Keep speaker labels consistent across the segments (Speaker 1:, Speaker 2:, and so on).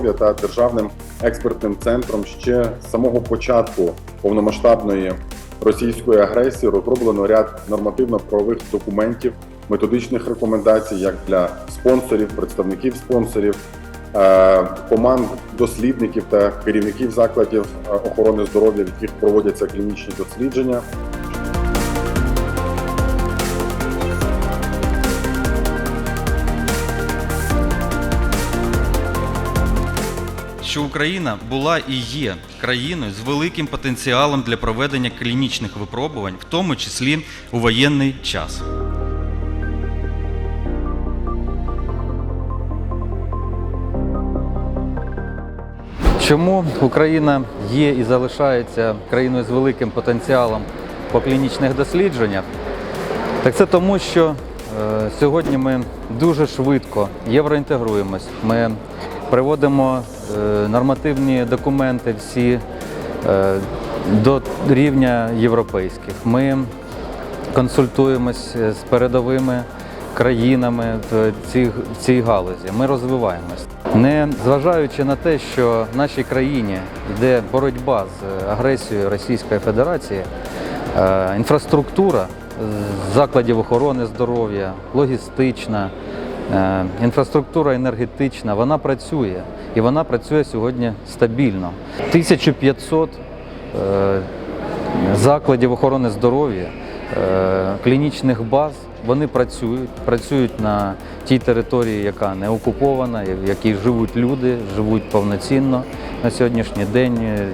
Speaker 1: здоров'я та Державним експертним центром ще з самого початку повномасштабної російської агресії розроблено ряд нормативно-правових документів, методичних рекомендацій як для спонсорів, представників спонсорів, е, команд дослідників та керівників закладів е, охорони здоров'я, в яких проводяться клінічні дослідження.
Speaker 2: Що Україна була і є країною з великим потенціалом для проведення клінічних випробувань, в тому числі у воєнний час. Чому Україна є і залишається країною з великим потенціалом по клінічних дослідженнях? Так це тому, що е, сьогодні ми дуже швидко євроінтегруємось. Ми приводимо нормативні документи всі е, до рівня європейських. Ми консультуємось з передовими країнами в цій, в цій галузі. Ми розвиваємось. Не зважаючи на те, що в нашій країні йде боротьба з агресією Російської Федерації, е, інфраструктура закладів охорони здоров'я, логістична, е, інфраструктура енергетична, вона працює і вона працює сьогодні стабільно. 1500 е, закладів охорони здоров'я, е, клінічних баз, вони працюють, працюють на тій території, яка не окупована, в якій живуть люди, живуть повноцінно на сьогоднішній день, е,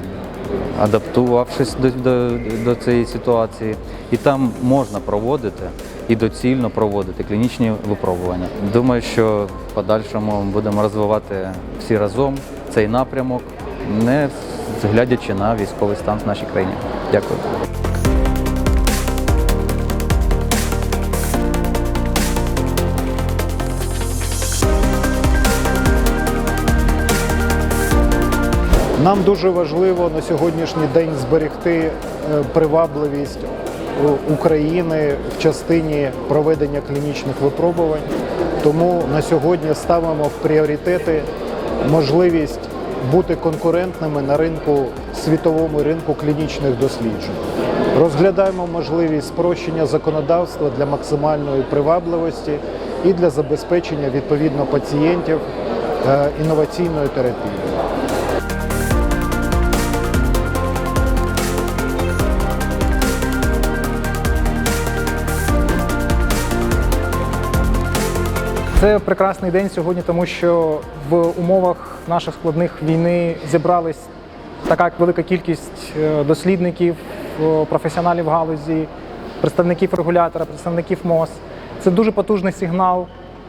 Speaker 2: адаптувавшись до, до, до цієї ситуації. І там можна проводити і доцільно проводити клінічні випробування. Думаю, що в подальшому будемо розвивати всі разом цей напрямок, не глядячи на військовий стан в нашій країні. Дякую.
Speaker 3: Нам дуже важливо на сьогоднішній день зберегти е, привабливість України в частині проведення клінічних випробувань. Тому на сьогодні ставимо в пріоритети можливість бути конкурентними на ринку світовому ринку клінічних досліджень. Розглядаємо можливість спрощення законодавства для максимальної привабливості і для забезпечення відповідно пацієнтів е, інноваційною
Speaker 4: Це прекрасний день сьогодні, тому що в умовах наших складних війни зібрались така велика кількість е, дослідників, е, професіоналів галузі, представників регулятора, представників МОЗ. Це дуже потужний сигнал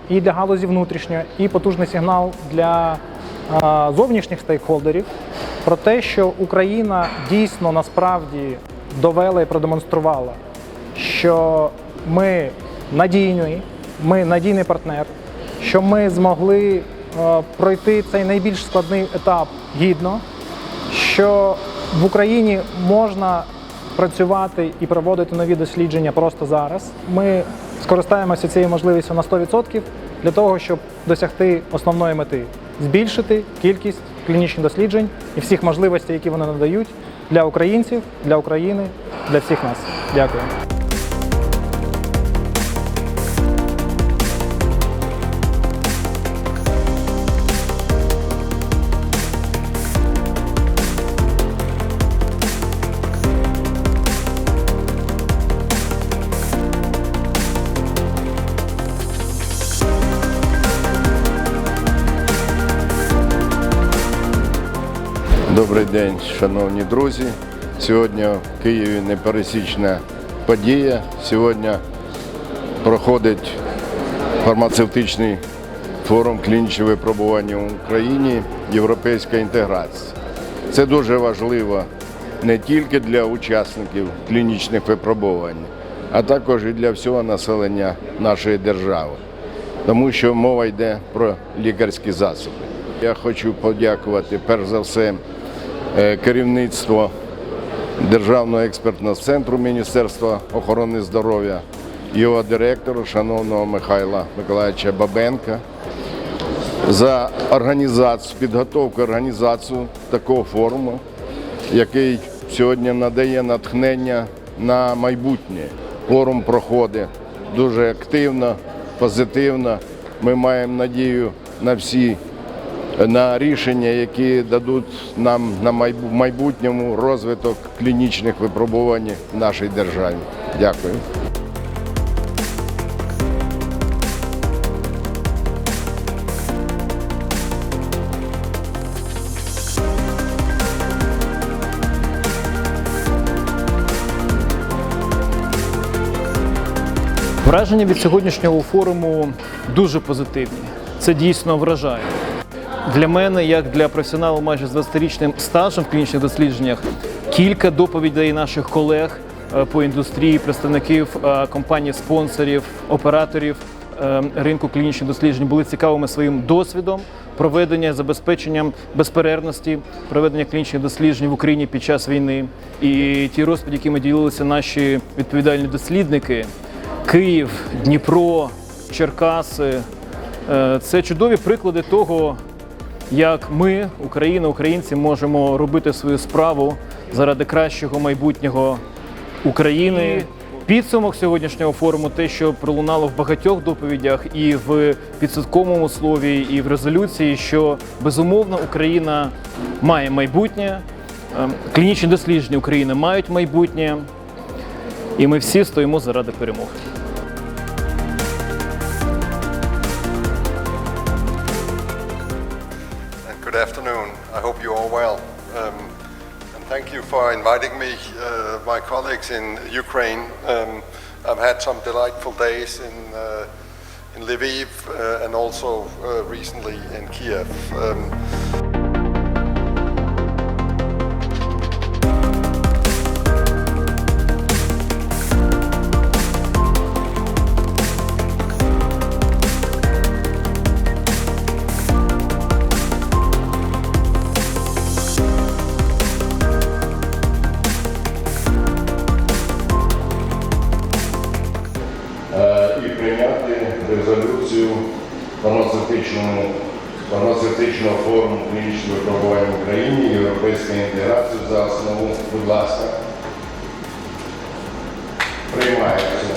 Speaker 4: і для галузі внутрішньої, і потужний сигнал для е, зовнішніх стейкхолдерів про те, що Україна дійсно насправді довела і продемонструвала, що ми надійні, ми надійний партнер, що ми змогли е, пройти цей найбільш складний етап гідно, що в Україні можна працювати і проводити нові дослідження просто зараз. Ми скористаємося цією можливістю на 100% для того, щоб досягти основної мети збільшити кількість клінічних досліджень і всіх можливостей, які вони надають для українців, для України, для всіх нас. Дякую.
Speaker 5: Добрий день, шановні друзі. Сьогодні в Києві непересічна подія. Сьогодні проходить фармацевтичний форум клінічні випробування в Україні, європейська інтеграція. Це дуже важливо не тільки для учасників клінічних випробувань, а також і для всього населення нашої держави, тому що мова йде про лікарські засоби. Я хочу подякувати перш за все керівництво Державного експертного центру Міністерства охорони здоров'я, його директору, шановного Михайла Миколаївича Бабенка, за організацію, підготовку організацію такого форуму, який сьогодні надає натхнення на майбутнє. Форум проходить дуже активно, позитивно. Ми маємо надію на всі на рішення, які дадуть нам на майбу- майбутньому розвиток клінічних випробувань в нашій державі. Дякую.
Speaker 6: Враження від сьогоднішнього форуму дуже позитивні. Це дійсно вражає. Для мене, як для професіоналу майже з 20-річним стажем в клінічних дослідженнях, кілька доповідей наших колег е, по індустрії, представників е, компаній, спонсорів, операторів е, ринку клінічних досліджень були цікавими своїм досвідом проведення, забезпеченням безперервності проведення клінічних досліджень в Україні під час війни. І ті розповіді, якими ділилися наші відповідальні дослідники, Київ, Дніпро, Черкаси. Е, Це чудові приклади того, як ми, Україна, українці, можемо робити свою справу заради кращого майбутнього України. Підсумок сьогоднішнього форуму, те, що пролунало в багатьох доповідях, і в підсудковому слові, і в резолюції, що безумовно Україна має майбутнє, Ем, клінічні дослідження України мають майбутнє, і ми всі стоїмо заради перемоги.
Speaker 7: Afternoon. I hope you're all well. Um, and thank you for inviting me, uh, my colleagues in Ukraine. Um, I've had some delightful days in, uh, in Lviv uh, and also uh, recently in Kiev. Um,
Speaker 5: Україні Європейської інтеграції за основу. Будь ласка. Приймається.